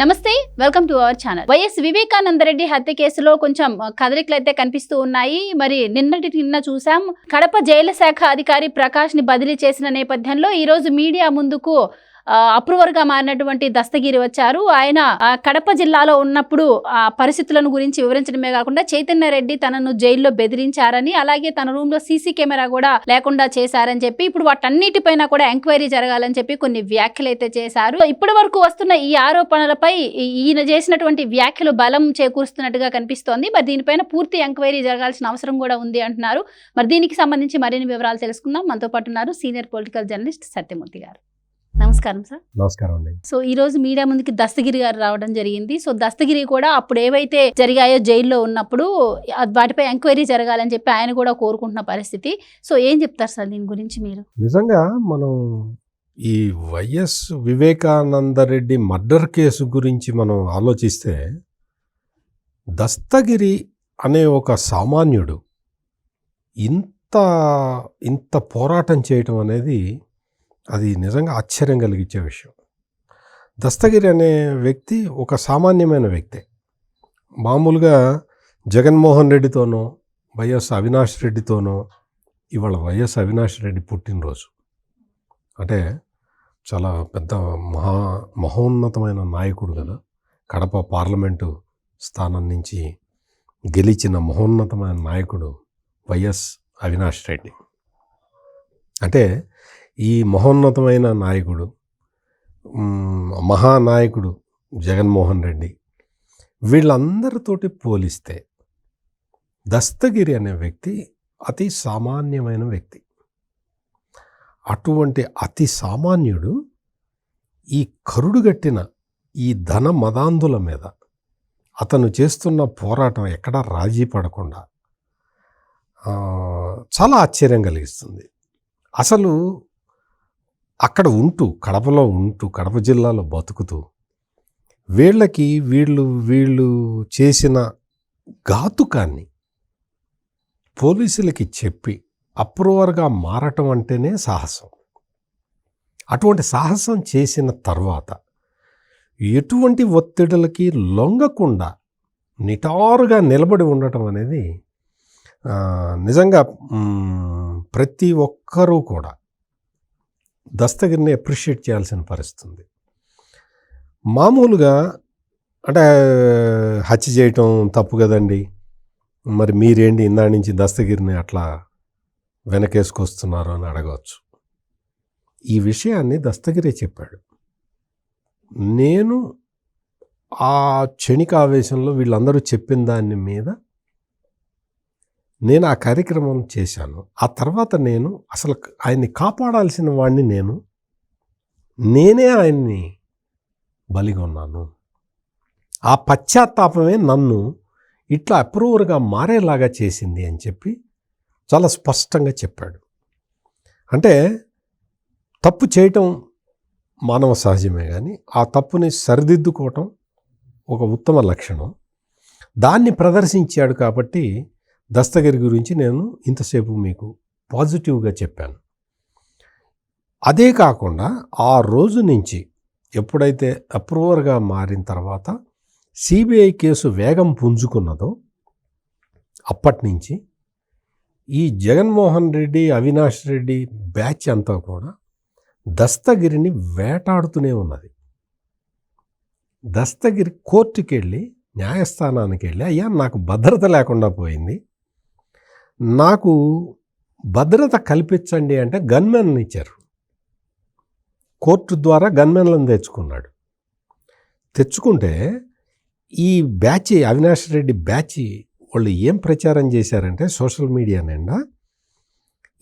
నమస్తే welcome to our channel YS Vivekananda Reddy హత్య కేసులో కొంచెం కదలికలు అయితే కనిపిస్తూ ఉన్నాయి. మరి నిన్నటి నిన్న చూసాం కడప జైలు శాఖ అధికారి ప్రకాష్ని బదిలీ చేసిన నేపథ్యంలో ఈ రోజు మీడియా ముందుకు అప్రూవర్గా మారినటువంటి దస్తగిరి వచ్చారు. ఆయన కడప జిల్లాలో ఉన్నప్పుడు ఆ పరిస్థితులను గురించి వివరించడమే కాకుండా చైతన్య రెడ్డి తనను జైల్లో బెదిరించారని అలాగే తన రూమ్లో సీసీ కెమెరా కూడా లేకుండా చేశారని చెప్పి ఇప్పుడు వాటన్నిటిపైన కూడా ఎంక్వైరీ జరగాలని చెప్పి కొన్ని వ్యాఖ్యలు అయితే చేశారు. ఇప్పటి వరకు వస్తున్న ఈ ఆరోపణలపై ఈయన చేసినటువంటి వ్యాఖ్యలు బలం చేకూరుస్తున్నట్టుగా కనిపిస్తోంది. మరి దీనిపైన పూర్తి ఎంక్వైరీ జరగాల్సిన అవసరం కూడా ఉంది అంటున్నారు. మరి దీనికి సంబంధించి మరిన్ని వివరాలు తెలుసుకుందాం. మనతో పాటు ఉన్నారు సీనియర్ పొలిటికల్ జర్నలిస్ట్ సత్యమూర్తి గారు. నమస్కారం సార్. నమస్కారం అండి. సో ఈ రోజు మీడియా ముందుకి దస్తగిరి గారు రావడం జరిగింది. సో దస్తగిరి కూడా అప్పుడు ఏవైతే జరిగాయో జైల్లో ఉన్నప్పుడు వాటిపై ఎంక్వైరీ జరగాలని చెప్పి ఆయన కూడా కోరుకుంటున్న పరిస్థితి. సో ఏం చెప్తారు సార్ దీని గురించి మీరు? నిజంగా మనం ఈ YS Vivekananda Reddy murder case గురించి మనం ఆలోచిస్తే దస్తగిరి అనే ఒక సామాన్యుడు ఇంత ఇంత పోరాటం చేయటం అనేది అది నిజంగా ఆశ్చర్యం కలిగించే విషయం. దస్తగిరి అనే వ్యక్తి ఒక సామాన్యమైన వ్యక్తే. మామూలుగా జగన్మోహన్ రెడ్డితోనో వైఎస్ అవినాష్ రెడ్డితోనో ఇవాళ వైఎస్ అవినాష్ రెడ్డి పుట్టినరోజు. అంటే చాలా పెద్ద మహా మహోన్నతమైన నాయకుడు కదా. కడప పార్లమెంటు స్థానం నుంచి గెలిచిన మహోన్నతమైన నాయకుడు వైఎస్ అవినాష్ రెడ్డి. అంటే ఈ మహోన్నతమైన నాయకుడు మహానాయకుడు జగన్మోహన్ రెడ్డి వీళ్ళందరితోటి పోలిస్తే దస్తగిరి అనే వ్యక్తి అతి సామాన్యమైన వ్యక్తి. అటువంటి అతి సామాన్యుడు ఈ కరుడుగట్టిన ఈ ధన మదాంధుల మీద అతను చేస్తున్న పోరాటం ఎక్కడా రాజీ పడకుండా చాలా ఆశ్చర్యం కలిగిస్తుంది. అసలు అక్కడ ఉంటూ కడపలో ఉంటూ కడప జిల్లాలో బతుకుతూ వీళ్ళకి వీళ్ళు వీళ్ళు చేసిన ఘాతుకాన్ని పోలీసులకి చెప్పి అప్రూవర్గా మారటం అంటేనే సాహసం. అటువంటి సాహసం చేసిన తర్వాత ఎటువంటి ఒత్తిడులకి లొంగకుండా నిటారుగా నిలబడి ఉండటం అనేది నిజంగా ప్రతి ఒక్కరూ కూడా దస్తగిరిని అప్రిషియేట్ చేయాల్సిన పరిస్థితుంది. మామూలుగా అంటే హత్య చేయటం తప్పు కదండి. మరి మీరేంటి ఇందా నుంచి దస్తగిరిని అట్లా వెనకేసుకొస్తున్నారు అని అడగవచ్చు. ఈ విషయాన్ని దస్తగిరే చెప్పాడు. నేను ఆ క్షణికావేశంలో వీళ్ళందరూ చెప్పిన దాని మీద నేను ఆ కార్యక్రమం చేశాను. ఆ తర్వాత నేను అసలు ఆయన్ని కాపాడాల్సిన వాడిని నేను నేనే ఆయన్ని బలిగా ఉన్నాను. ఆ పశ్చాత్తాపమే నన్ను ఇట్లా అప్రూవర్గా మారేలాగా చేసింది అని చెప్పి చాలా స్పష్టంగా చెప్పాడు. అంటే తప్పు చేయటం మానవ సహజమే కానీ ఆ తప్పుని సరిదిద్దుకోవటం ఒక ఉత్తమ లక్షణం. దాన్ని ప్రదర్శించాడు కాబట్టి దస్తగిరి గురించి నేను ఇంతసేపు మీకు పాజిటివ్గా చెప్పాను. అదే కాకుండా ఆ రోజు నుంచి ఎప్పుడైతే అప్రూవర్గా మారిన తర్వాత సిబిఐ కేసు వేగం పుంజుకున్నదో అప్పటి నుంచి ఈ జగన్మోహన్ రెడ్డి అవినాష్ రెడ్డి బ్యాచ్ అంతా కూడా దస్తగిరిని వేటాడుతూనే ఉన్నది. దస్తగిరి కోర్టుకి వెళ్ళి న్యాయస్థానానికి వెళ్ళి అయ్యా నాకు భద్రత లేకుండా పోయింది. నాకు భద్రత కల్పించండి అంటే గన్మెన్ ఇచ్చారు. కోర్టు ద్వారా గన్మెన్లను తెచ్చుకున్నాడు. తెచ్చుకుంటే ఈ బ్యాచ్ అవినాష్ రెడ్డి బ్యాచ్ వాళ్ళు ఏం ప్రచారం చేశారంటే సోషల్ మీడియా నిండా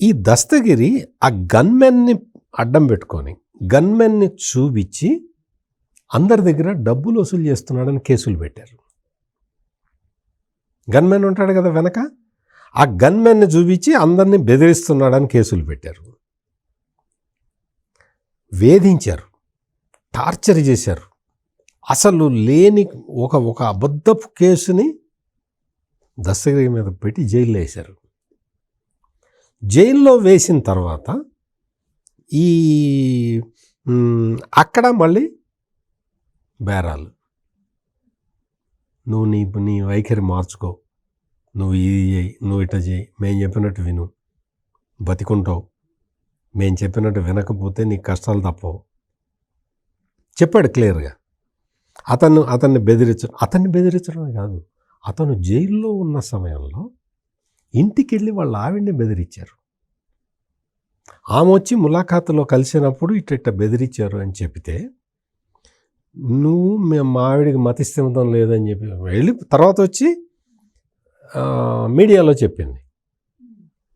ఈ దస్తగిరి ఆ గన్మెన్ని అడ్డం పెట్టుకొని గన్మెన్ని చూపించి అందరి దగ్గర డబ్బులు వసూలు చేస్తున్నాడని కేసులు పెట్టారు. గన్మెన్ ఉంటాడు కదా వెనక? ఆ గన్మెన్ని చూపించి అందరినీ బెదిరిస్తున్నాడని కేసులు పెట్టారు. వేధించారు. టార్చర్ చేశారు. అసలు లేని ఒక ఒక అబద్ధపు కేసుని దస్తగిరి మీద పెట్టి జైల్లో వేశారు. జైల్లో వేసిన తర్వాత ఈ అక్కడ మళ్ళీ బేరాలు. నువ్వు నీ నీ వైఖరి మార్చుకో. నువ్వు ఇది చేయి నువ్వు ఇట్లా చేయి మేము చెప్పినట్టు విను. బతికుంటావు. మేము చెప్పినట్టు వినకపోతే నీకు కష్టాలు తప్పవు. చెప్పాడు క్లియర్గా. అతను అతన్ని బెదిరించడం అతన్ని బెదిరించడమే కాదు. అతను జైల్లో ఉన్న సమయంలో ఇంటికి వెళ్ళి వాళ్ళ ఆవిడ్ని బెదిరించారు. ఆమె వచ్చి ములాఖాతులో కలిసినప్పుడు ఇట్ట ఇట్ట బెదిరించారు అని చెప్తే నువ్వు మేము మా ఆవిడికి మతిస్థిమితం లేదని చెప్పి వెళ్ళి తర్వాత వచ్చి మీడియాలో చెప్పింది.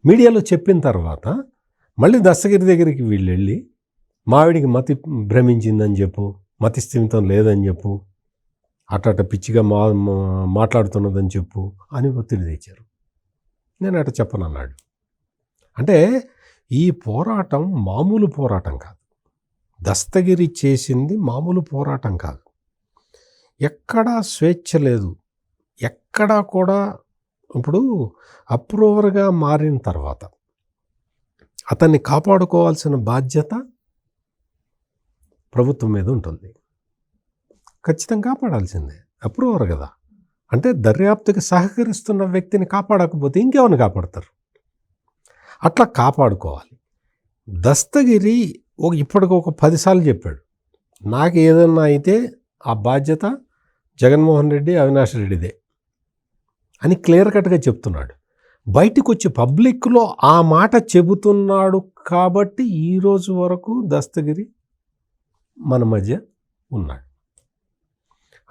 మీడియాలో చెప్పిన తర్వాత మళ్ళీ దస్తగిరి దగ్గరికి వీళ్ళు వెళ్ళి మావిడికి మతి భ్రమించిందని చెప్పు మతి స్థిమితం లేదని చెప్పు అట్ట పిచ్చిగా మా మాట్లాడుతున్నదని చెప్పు అని ఒత్తిడి తెచ్చారు. నేను అట చెప్పను అన్నాడు అంటే ఈ పోరాటం మామూలు పోరాటం కాదు. దస్తగిరి చేసింది మామూలు పోరాటం కాదు. ఎక్కడా స్వేచ్ఛ లేదు. ఎక్కడా కూడా ఇప్పుడు అప్రూవర్గా మారిన తర్వాత అతన్ని కాపాడుకోవాల్సిన బాధ్యత ప్రభుత్వం మీద ఉంటుంది. ఖచ్చితంగా కాపాడాల్సిందే. అప్రూవర్ కదా. అంటే దర్యాప్తుకి సహకరిస్తున్న వ్యక్తిని కాపాడకపోతే ఇంకెవరిని కాపాడతారు? అట్లా కాపాడుకోవాలి. దస్తగిరి ఒక ఇప్పటికి ఒక పదిసార్లు చెప్పాడు. నాకు ఏదన్నా అయితే ఆ బాధ్యత జగన్మోహన్ రెడ్డి అవినాష్ రెడ్డిదే. అని క్లియర్ కట్గా చెప్తున్నాడు. బయటకు వచ్చి పబ్లిక్లో ఆ మాట చెబుతున్నాడు కాబట్టి ఈరోజు వరకు దస్తగిరి మన మధ్య ఉన్నాడు.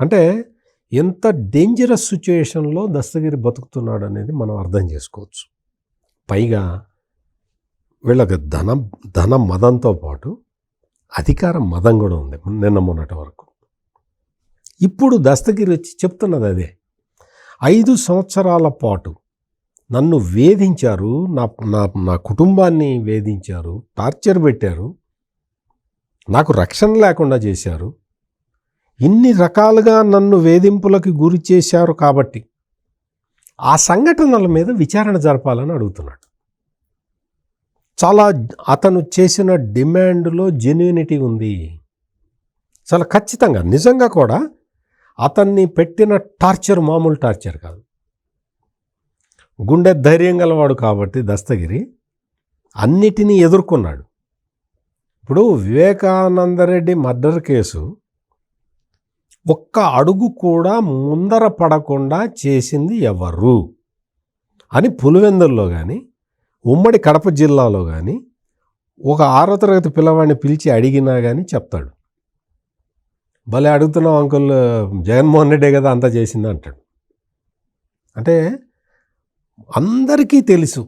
అంటే ఎంత డేంజరస్ సిచ్యుయేషన్లో దస్తగిరి బతుకుతున్నాడు అనేది మనం అర్థం చేసుకోవచ్చు. పైగా వీళ్ళకి ధన ధన మదంతో పాటు అధికార మదం కూడా ఉంది నిన్న మొన్నటి వరకు. ఇప్పుడు దస్తగిరి వచ్చి చెప్తున్నది అదే. ఐదు సంవత్సరాల పాటు నన్ను వేధించారు నా నా నా కుటుంబాన్ని వేధించారు టార్చర్ పెట్టారు నాకు రక్షణ లేకుండా చేశారు. ఇన్ని రకాలుగా నన్ను వేధింపులకు గురి చేశారు కాబట్టి ఆ సంఘటనల మీద విచారణ జరపాలని అడుగుతున్నాడు. చాలా అతను చేసిన డిమాండ్లో జెన్యునిటీ ఉంది. చాలా ఖచ్చితంగా నిజంగా కూడా అతన్ని పెట్టిన టార్చర్ మామూలు టార్చర్ కాదు. గుండె ధైర్యం గలవాడు కాబట్టి దస్తగిరి అన్నిటినీ ఎదుర్కొన్నాడు. ఇప్పుడు వివేకానందరెడ్డి మర్డర్ కేసు ఒక్క అడుగు కూడా ముందర పడకుండా చేసింది ఎవరు? అని పులివెందుల్లో కానీ ఉమ్మడి కడప జిల్లాలో కానీ ఒక ఆరో తరగతి పిల్లవాడిని పిలిచి అడిగినా కానీ చెప్తాడు. భలే అడుగుతున్నాం అంకుల్ జగన్మోహన్ రెడ్డే కదా అంతా చేసింది అంటాడు. అంటే అందరికీ తెలుసు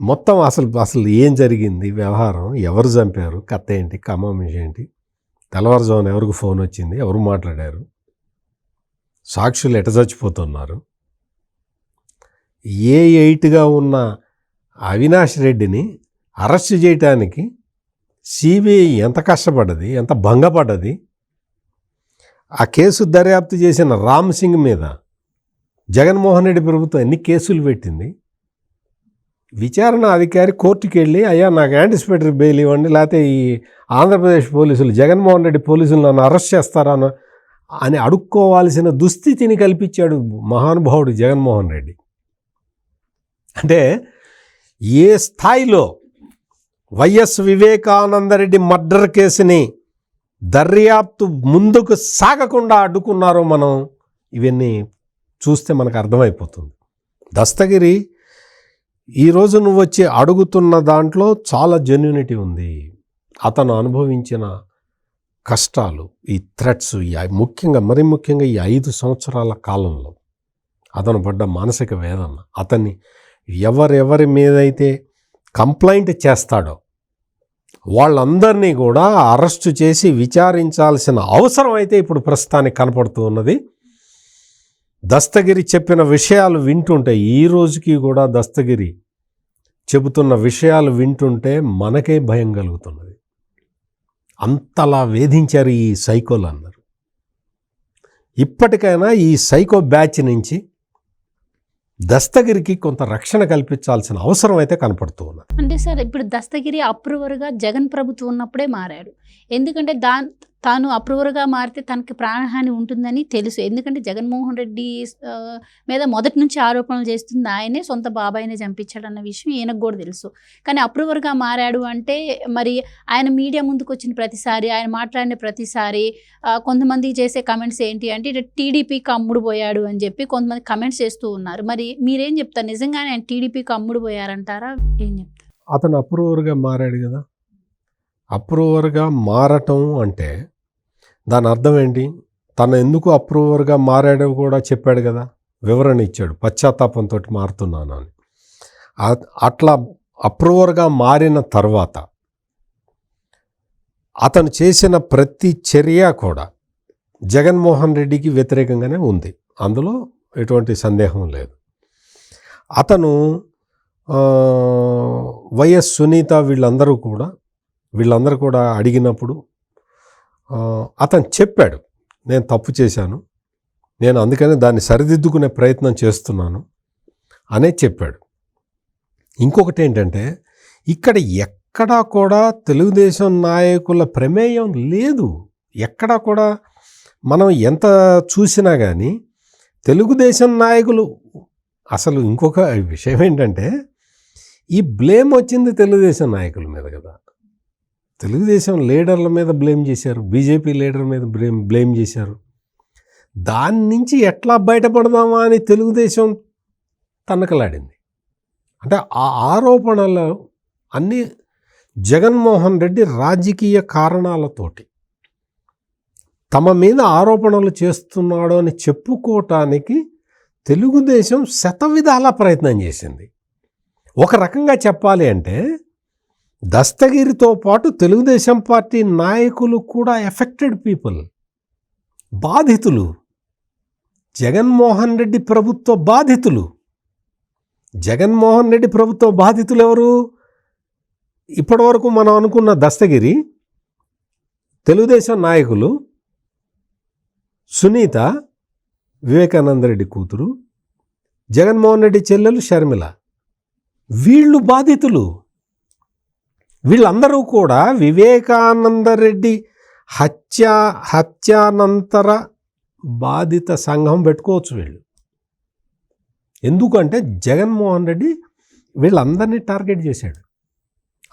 మొత్తం అసలు అసలు ఏం జరిగింది వ్యవహారం ఎవరు చంపారు కథ ఏంటి ఖమ్మం ఏంటి తెల్లవారుజామున ఎవరికి ఫోన్ వచ్చింది ఎవరు మాట్లాడారు సాక్షులు ఎట చచ్చిపోతున్నారు ఏ ఎయిట్గా ఉన్న అవినాష్ రెడ్డిని అరెస్ట్ చేయటానికి సిబిఐ ఎంత కష్టపడ్డది ఎంత భంగపడ్డది ఆ కేసు దర్యాప్తు చేసిన రామ్ సింగ్ మీద జగన్మోహన్ రెడ్డి ప్రభుత్వం ఎన్ని కేసులు పెట్టింది? విచారణ అధికారి కోర్టుకి వెళ్ళి అయ్యా నాకు యాంటిసిపేటరీ బెయిల్ ఇవ్వండి లేకపోతే ఈ ఆంధ్రప్రదేశ్ పోలీసులు జగన్మోహన్ రెడ్డి పోలీసులు నన్ను అరెస్ట్ చేస్తారా అని- అని అడుక్కోవాల్సిన దుస్థితిని కల్పించాడు మహానుభావుడు జగన్మోహన్ రెడ్డి. అంటే ఏ స్థాయిలో వైఎస్ వివేకానందరెడ్డి మర్డర్ కేసుని దర్యాప్తు ముందుకు సాగకుండా అడ్డుకున్నారో మనం ఇవన్నీ చూస్తే మనకు అర్థమైపోతుంది. దస్తగిరి ఈరోజు నువ్వు వచ్చి అడుగుతున్న దాంట్లో చాలా జెన్యునిటీ ఉంది. అతను అనుభవించిన కష్టాలు ఈ థ్రెట్స్ ఈ ముఖ్యంగా మరి ముఖ్యంగా ఈ ఐదు సంవత్సరాల కాలంలో అతను పడ్డ మానసిక వేదన అతన్ని ఎవరెవరి మీదైతే కంప్లైంట్ చేస్తాడో వాళ్ళందరినీ కూడా అరెస్టు చేసి విచారించాల్సిన అవసరం అయితే ఇప్పుడు ప్రస్తుతానికి కనపడుతూ ఉన్నది. దస్తగిరి చెప్పిన విషయాలు వింటుంటే ఈ రోజుకి కూడా దస్తగిరి చెబుతున్న విషయాలు వింటుంటే మనకే భయం కలుగుతున్నది. అంతలా వేధించారు ఈ సైకోలు అందరూ ఇప్పటికైనా ఈ సైకో బ్యాచ్ నుంచి దస్తగిరికి కొంత రక్షణ కల్పించాల్సిన అవసరం అయితే కనపడుతూ ఉన్నది. అంటే సార్ ఇప్పుడు దస్తగిరి అప్రూవర్గా జగన్ ప్రభుత్వం ఉన్నప్పుడే మారాడు. ఎందుకంటే దా తాను అప్రూవర్గా మారితే తనకి ప్రాణహాని ఉంటుందని తెలుసు. ఎందుకంటే జగన్మోహన్ రెడ్డి మీద మొదటి నుంచి ఆరోపణలు చేస్తుంది ఆయనే సొంత బాబాయినే చంపించాడన్న విషయం ఈయనకు కూడా తెలుసు. కానీ అప్రూవర్గా మారాడు అంటే మరి ఆయన మీడియా ముందుకు వచ్చిన ప్రతిసారి ఆయన మాట్లాడిన ప్రతిసారి కొంతమంది చేసే కమెంట్స్ ఏంటి అంటే ఇటు టీడీపీకి అమ్ముడు పోయాడు అని చెప్పి కొంతమంది కమెంట్స్ చేస్తూ ఉన్నారు. మరి మీరేం చెప్తారు? నిజంగానే ఆయన టీడీపీకి అమ్ముడు పోయారంటారా? ఏం చెప్తారు? అతను అప్రూవర్గా మారాడు కదా. అప్రూవర్గా మారటం అంటే దాని అర్థం ఏంటి? తను ఎందుకు అప్రూవర్గా మారాడో కూడా చెప్పాడు కదా. వివరణ ఇచ్చాడు. పశ్చాత్తాపంతో మారుతున్నాను అని. అట్లా అప్రూవర్గా మారిన తర్వాత అతను చేసిన ప్రతి చర్య కూడా జగన్మోహన్ రెడ్డికి వ్యతిరేకంగానే ఉంది. అందులో ఎటువంటి సందేహం లేదు. అతను వైఎస్ సునీత వీళ్ళందరూ కూడా వీళ్ళందరూ కూడా అడిగినప్పుడు అతను చెప్పాడు నేను తప్పు చేశాను. నేను అందుకని దాన్ని సరిదిద్దుకునే ప్రయత్నం చేస్తున్నాను అనే చెప్పాడు. ఇంకొకటి ఏంటంటే ఇక్కడ ఎక్కడా కూడా తెలుగుదేశం నాయకుల ప్రమేయం లేదు. ఎక్కడా కూడా మనం ఎంత చూసినా కానీ తెలుగుదేశం నాయకులు అసలు ఇంకొక విషయం ఏంటంటే ఈ బ్లేమ్ వచ్చింది తెలుగుదేశం నాయకుల మీద కదా. తెలుగుదేశం లీడర్ల మీద బ్లేమ్ చేశారు. బీజేపీ లీడర్ మీద బ్లేమ్ బ్లేమ్ చేశారు. దాని నుంచి ఎట్లా బయటపడదామా అని తెలుగుదేశం తన్నకలాడింది అంటే ఆ ఆరోపణలు అన్నీ జగన్మోహన్ రెడ్డి రాజకీయ కారణాలతోటి తమ మీద ఆరోపణలు చేస్తున్నాడు అని చెప్పుకోవటానికి తెలుగుదేశం శతవిధాల ప్రయత్నం చేసింది. ఒక రకంగా చెప్పాలి అంటే దస్తగిరితో పాటు తెలుగుదేశం పార్టీ నాయకులు కూడా ఎఫెక్టెడ్ పీపుల్. బాధితులు. జగన్మోహన్ రెడ్డి ప్రభుత్వ బాధితులు. జగన్మోహన్ రెడ్డి ప్రభుత్వ బాధితులు ఎవరు? ఇప్పటివరకు మనం అనుకున్న దస్తగిరి తెలుగుదేశం నాయకులు సునీత వివేకానంద రెడ్డి కూతురు జగన్మోహన్ రెడ్డి చెల్లెలు షర్మిల. వీళ్ళు బాధితులు. వీళ్ళందరూ కూడా వివేకానంద రెడ్డి హత్య హత్యానంతర బాధిత సంఘం పెట్టుకోవచ్చు వీళ్ళు. ఎందుకంటే జగన్మోహన్ రెడ్డి వీళ్ళందరినీ టార్గెట్ చేశాడు.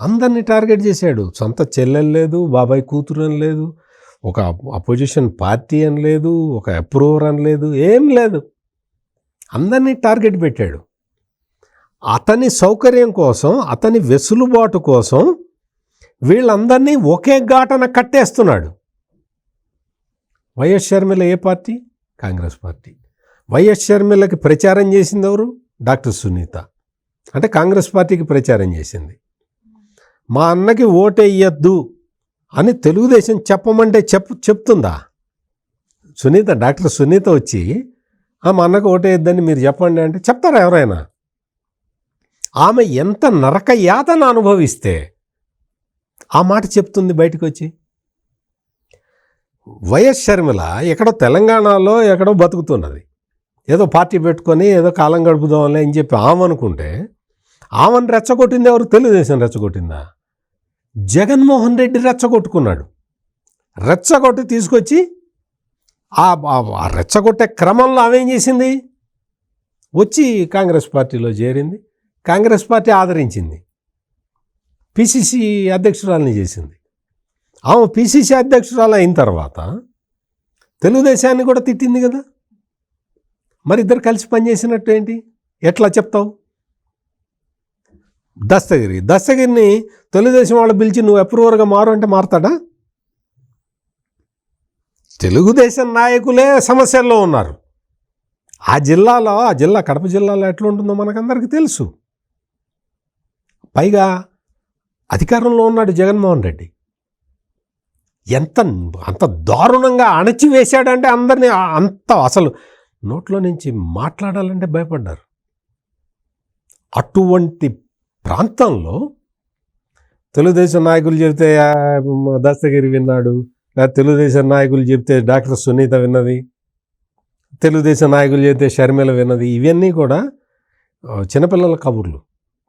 అందరినీ టార్గెట్ చేశాడు. సొంత చెల్లెలు లేదు బాబాయ్ కూతురు అని లేదు ఒక అపోజిషన్ పార్టీ అని లేదు ఒక అప్రూవర్ అని లేదు ఏం లేదు. అందరినీ టార్గెట్ పెట్టాడు. అతని సౌకర్యం కోసం అతని వెసులుబాటు కోసం వీళ్ళందరినీ ఒకే ఘాటన కట్టేస్తున్నాడు. వైఎస్ షర్మిల ఏ పార్టీ? కాంగ్రెస్ పార్టీ. వైఎస్ షర్మిలకి ప్రచారం చేసింది ఎవరు? డాక్టర్ సునీత. అంటే కాంగ్రెస్ పార్టీకి ప్రచారం చేసింది. మా అన్నకి ఓటేయద్దు అని తెలుగుదేశం చెప్పమంటే చెప్పు చెప్తుందా? సునీత డాక్టర్ సునీత వచ్చి మా అన్నకు ఓటేయద్దని మీరు చెప్పండి అంటే చెప్తారా ఎవరైనా? ఆమె ఎంత నరక యాతన అనుభవిస్తే ఆ మాట చెప్తుంది బయటకు వచ్చి వైఎస్ షర్మిల ఎక్కడో తెలంగాణలో ఎక్కడో బతుకుతున్నది. ఏదో పార్టీ పెట్టుకొని ఏదో కాలం గడుపుదాంలే అని చెప్పి ఆమె అనుకుంటే ఆమెను రెచ్చగొట్టింది ఎవరు? తెలుగుదేశం రెచ్చగొట్టిందా? జగన్మోహన్ రెడ్డి రెచ్చగొట్టుకున్నాడు. రెచ్చగొట్టి తీసుకొచ్చి ఆ ఆ రెచ్చగొట్టే క్రమంలో ఆమె ఏం చేసింది? వచ్చి కాంగ్రెస్ పార్టీలో చేరింది. కాంగ్రెస్ పార్టీ ఆదరించింది. పిసిసి అధ్యక్షురాలని చేసింది. ఆమె పిసిసి అధ్యక్షురాలు అయిన తర్వాత తెలుగుదేశాన్ని కూడా తిట్టింది కదా. మరి ఇద్దరు కలిసి పనిచేసినట్టు ఏంటి? ఎట్లా చెప్తావు? దస్తగిరి. దస్తగిరిని తెలుగుదేశం వాళ్ళు పిలిచి నువ్వు అప్రూవర్గా మారు అంటే మారుతాడా? తెలుగుదేశం నాయకులే సమస్యల్లో ఉన్నారు. ఆ జిల్లాలో ఆ జిల్లా కడప జిల్లాలో ఎట్లా ఉంటుందో మనకందరికీ తెలుసు. పైగా అధికారంలో ఉన్నాడు జగన్మోహన్ రెడ్డి. ఎంత అంత దారుణంగా అణచివేశాడంటే అందరినీ అంత అసలు నోట్లో నుంచి మాట్లాడాలంటే భయపడ్డారు. అటువంటి ప్రాంతంలో తెలుగుదేశం నాయకులు చెబితే దస్తగిరి విన్నాడు. లేదా తెలుగుదేశం నాయకులు చెబితే డాక్టర్ సునీత విన్నది. తెలుగుదేశం నాయకులు చెబితే షర్మిల విన్నది. ఇవన్నీ కూడా చిన్నపిల్లల కబుర్లు.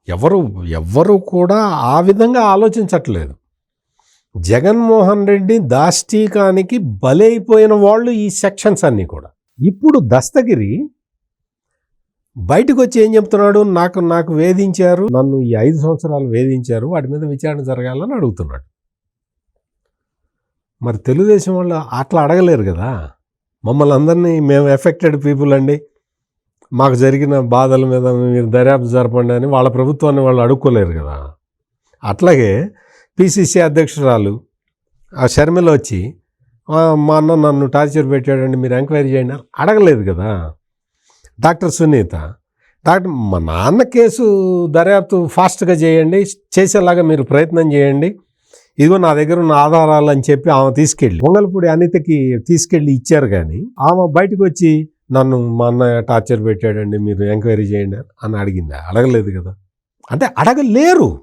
ఎవరు ఎవ్వరూ కూడా ఆ విధంగా ఆలోచించట్లేదు. జగన్మోహన్ రెడ్డి దాష్టీకానికి బలైపోయిన వాళ్ళు ఈ సెక్షన్స్ అన్నీ కూడా. ఇప్పుడు దస్తగిరి బయటకు వచ్చి ఏం చెప్తున్నాడు? నాకు నాకు వేధించారు నన్ను ఈ ఐదు సంవత్సరాలు వేధించారు వాటి మీద విచారణ జరగాలని అడుగుతున్నాడు. మరి తెలుగుదేశం వాళ్ళు అట్లా అడగలేరు కదా? మమ్మల్ని అందరినీ మేము ఎఫెక్టెడ్ పీపుల్ అండి. మాకు జరిగిన బాధల మీద మీరు దర్యాప్తు జరపండి అని వాళ్ళ ప్రభుత్వాన్ని వాళ్ళు అడుక్కోలేరు కదా. అట్లాగే పిసిసి అధ్యక్షురాలు ఆ షర్మిల వచ్చి మా అన్న నన్ను టార్చర్ పెట్టాడండి మీరు ఎంక్వైరీ చేయండి అడగలేదు కదా. డాక్టర్ సునీత డాక్టర్ మా నాన్న కేసు దర్యాప్తు ఫాస్ట్గా చేయండి చేసేలాగా మీరు ప్రయత్నం చేయండి. ఇదిగో నా దగ్గర ఉన్న ఆధారాలు అని చెప్పి ఆమె తీసుకెళ్ళి పొంగల్పూడి అనితకి తీసుకెళ్ళి ఇచ్చారు కానీ ఆమె బయటకు వచ్చి నన్ను మా అన్నయ్య టార్చర్ పెట్టాడండి మీరు ఎంక్వైరీ చేయండి అని అడిగిందా? అడగలేదు కదా. అంటే అడగలేరు.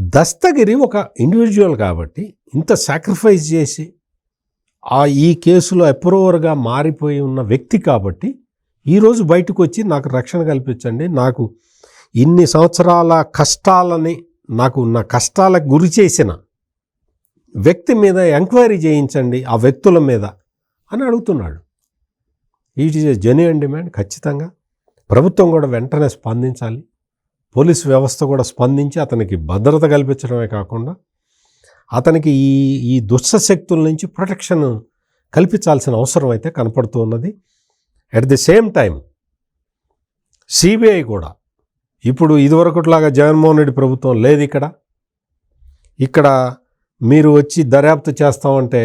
దస్తగిరి ఒక ఇండివిజువల్ కాబట్టి ఇంత సాక్రిఫైస్ చేసి ఆ ఈ కేసులో అప్రూవర్గా మారిపోయి ఉన్న వ్యక్తి కాబట్టి ఈరోజు బయటకు వచ్చి నాకు రక్షణ కల్పించండి నాకు ఇన్ని సంవత్సరాల కష్టాలని నాకు నా కష్టాలకు గురి చేసిన వ్యక్తి మీద ఎంక్వైరీ చేయించండి ఆ వ్యక్తుల మీద అని అడుగుతున్నాడు. It is a genuine demand ఖచ్చితంగా. ప్రభుత్వం కూడా వెంటనే స్పందించాలి. పోలీస్ వ్యవస్థ కూడా స్పందించి అతనికి భద్రత కల్పించడమే కాకుండా అతనికి ఈ ఈ దుష్టశక్తుల నుంచి ప్రొటెక్షన్ కల్పించాల్సిన అవసరం అయితే కనపడుతూ ఉన్నది. At the same time CBI కూడా ఇప్పుడు ఇదివరకుట్లాగా జగన్మోహన్ రెడ్డి ప్రభుత్వం లేదు ఇక్కడ. ఇక్కడ మీరు వచ్చి దర్యాప్తు చేస్తామంటే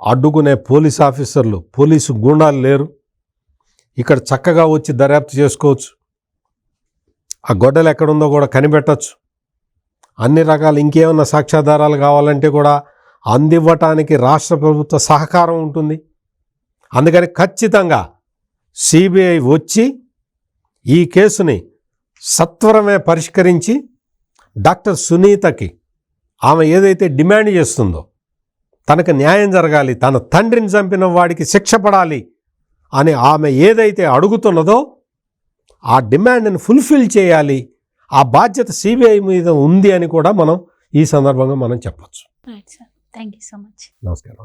అడ్డుకునే పోలీస్ ఆఫీసర్లు పోలీసు గుండాలు లేరు. ఇక్కడ చక్కగా వచ్చి దర్యాప్తు చేసుకోవచ్చు. ఆ గొడ్డలు ఎక్కడుందో కూడా కనిపెట్టచ్చు. అన్ని రకాల ఇంకేమన్నా సాక్ష్యాధారాలు కావాలంటే కూడా అందివ్వటానికి రాష్ట్ర ప్రభుత్వ సహకారం ఉంటుంది. అందుకని ఖచ్చితంగా సిబిఐ వచ్చి ఈ కేసుని సత్వరమే పరిష్కరించి డాక్టర్ సునీతకి ఆమె ఏదైతే డిమాండ్ చేస్తుందో తనకు న్యాయం జరగాలి తన తండ్రిని చంపిన వాడికి శిక్ష పడాలి అని ఆమె ఏదైతే అడుగుతున్నదో ఆ డిమాండ్ని ఫుల్ఫిల్ చేయాలి. ఆ బాధ్యత సిబిఐ మీద ఉంది అని కూడా మనం ఈ సందర్భంగా మనం చెప్పచ్చు. థ్యాంక్ యూ సో మచ్ నమస్కారం.